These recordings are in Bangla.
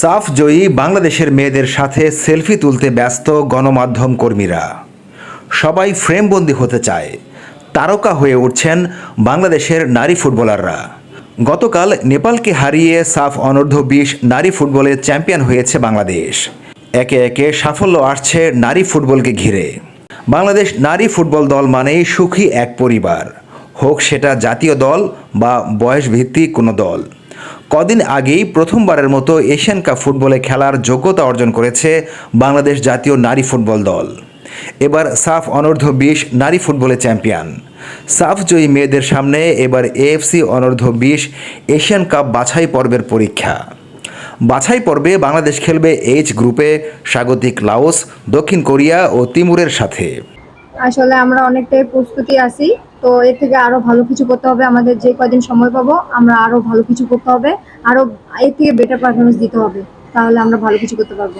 সাফ জয়ী বাংলাদেশের মেয়েদের সাথে সেলফি তুলতে ব্যস্ত গণমাধ্যম কর্মীরা। সবাই ফ্রেমবন্দি হতে চায়। তারকা হয়ে উঠছেন বাংলাদেশের নারী ফুটবলাররা। গতকাল নেপালকে হারিয়ে সাফ অনূর্ধ্ব বিশ নারী ফুটবলে চ্যাম্পিয়ন হয়েছে বাংলাদেশ। একে একে সাফল্য আসছে নারী ফুটবলকে ঘিরে। বাংলাদেশ নারী ফুটবল দল মানেই সুখী এক পরিবার। হোক সেটা জাতীয় দল বা বয়সভিত্তিক কোনো দল। কদিন আগেই প্রথমবারের মতো এশিয়ান কাপ ফুটবলে খেলার যোগ্যতা অর্জন করেছে বাংলাদেশ জাতীয় নারী ফুটবল দল। এবার সাফ অনূর্ধ্ব বিশ নারী ফুটবলে চ্যাম্পিয়ন। সাফ জয়ী মেয়েদের সামনে এবার এএফসি অনূর্ধ্ব বিশ এশিয়ান কাপ বাছাই পর্বের পরীক্ষা। বাছাই পর্বে বাংলাদেশ খেলবে এইচ গ্রুপে স্বাগতিক লাওস, দক্ষিণ কোরিয়া ও তিমুরের সাথে। আসলে আমরা অনেকটাই প্রস্তুতি আছি। তো এর থেকে আরও ভালো কিছু করতে হবে। আমাদের যে কদিন সময় পাবো, আমরা আরও ভালো কিছু করতে হবে। আরও এর থেকে বেটার পারফরমেন্স দিতে হবে। তাহলে আমরা ভালো কিছু করতে পারব।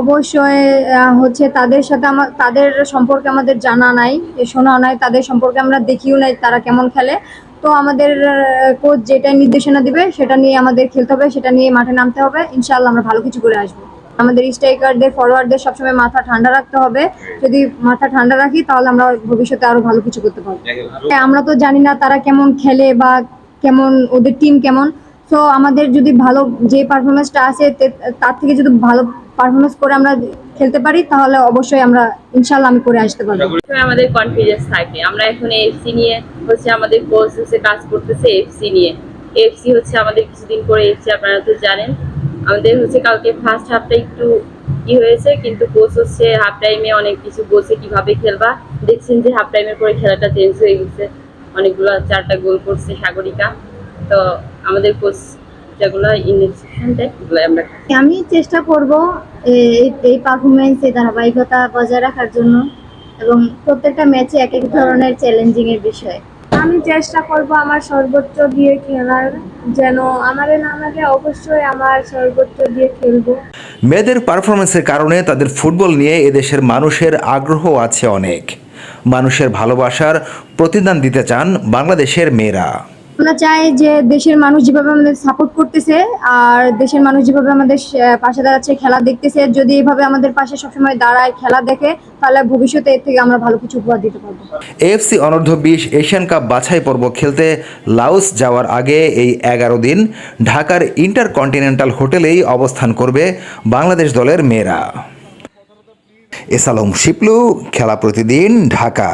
অবশ্যই হচ্ছে তাদের সাথে আমার তাদের সম্পর্কে আমাদের জানা নাই শোনা নাই, তাদের সম্পর্কে আমরা দেখিও নাই তারা কেমন খেলে। তো আমাদের কোচ যেটা নির্দেশনা দিবে, সেটা নিয়ে আমাদের খেলতে হবে, সেটা নিয়ে মাঠে নামতে হবে। ইনশাআল্লাহ আমরা ভালো কিছু করে আসব। আমাদের স্ট্রাইকারদের ফরওয়ার্ডদের সবসময় মাথা ঠান্ডা রাখতে হবে। যদি মাথা ঠান্ডা রাখি তাহলে আমরা ভবিষ্যতে আরও ভালো কিছু করতে পারব। হ্যাঁ, আমরা তো জানি না তারা কেমন খেলে বা কেমন ওদের টিম কেমন। তো আমাদের যদি ভালো যে পারফরমেন্সটা আছে তার থেকে যদি ভালো পারফরমেন্স করে আমরা খেলতে পারি তাহলে অবশ্যই আমরা ইনশাল্লাহ আমি করে আসতে পারব। আমাদের কনফিডেন্স থাকে। আমরা এখন এফসি নিয়ে হচ্ছে আমাদের কোচ হচ্ছে কাজ করতেছে এফসি নিয়ে। এফসি হচ্ছে আমাদের কিছুদিন পরে এফসি আপনারা তো জানেন। আমাদের হচ্ছে কালকে ফার্স্ট হাফটা একটু ই হয়েছে, কিন্তু কোচ হচ্ছে হাফ টাইমে অনেক কিছু বলছে কীভাবে খেলবা। দেখছেন যে হাফ টাইমের পরে খেলাটা চেঞ্জ হয়ে গেছে। অনেকগুলো চারটা গোল করছে সাগরিকা। তো আমাদের কোচ যেগুলো ইনস্ট্রাকশন দেয় আমরা আমি চেষ্টা করব এই পারফরমেন্স এই ধারাবাহিকতা বজায় রাখার জন্য। এবং প্রত্যেকটা ম্যাচে এক এক ধরনের চ্যালেঞ্জিং এর বিষয়। আমি চেষ্টা করব আমার সর্বোচ্চ দিয়ে খেলার যেন আমার না লাগে, অবশ্যই আমার সর্বোচ্চ দিয়ে খেলব। মেয়েদের পারফরমেন্সের কারণে তাদের ফুটবল নিয়ে এদেশের মানুষের আগ্রহ আছে অনেক। মানুষের ভালোবাসার প্রতিদান দিতে চান বাংলাদেশের মেয়েরা। আমরা চাই যে দেশের মানুষ যেভাবে আমাদের সাপোর্ট করতেছে আর দেশের মানুষ যেভাবে আমাদের পাশে দাঁড়াচ্ছে, খেলা দেখতেছে, যদি এভাবে আমাদের পাশে সবসময় দাঁড়ায়, খেলা দেখে, তাহলে ভবিষ্যতে এর থেকে আমরা ভালো কিছু উপহার দিতে পারব। এএফসি অনূর্ধ্ব বিশ এশিয়ান কাপ বাছাই পর্ব খেলতে লাওস যাওয়ার আগে এই এগারো দিন ঢাকার ইন্টারকন্টিনেন্টাল হোটেলেই অবস্থান করবে বাংলাদেশ দলের মেয়েরা। এসালম শিপলু, খেলা প্রতিদিন ঢাকা।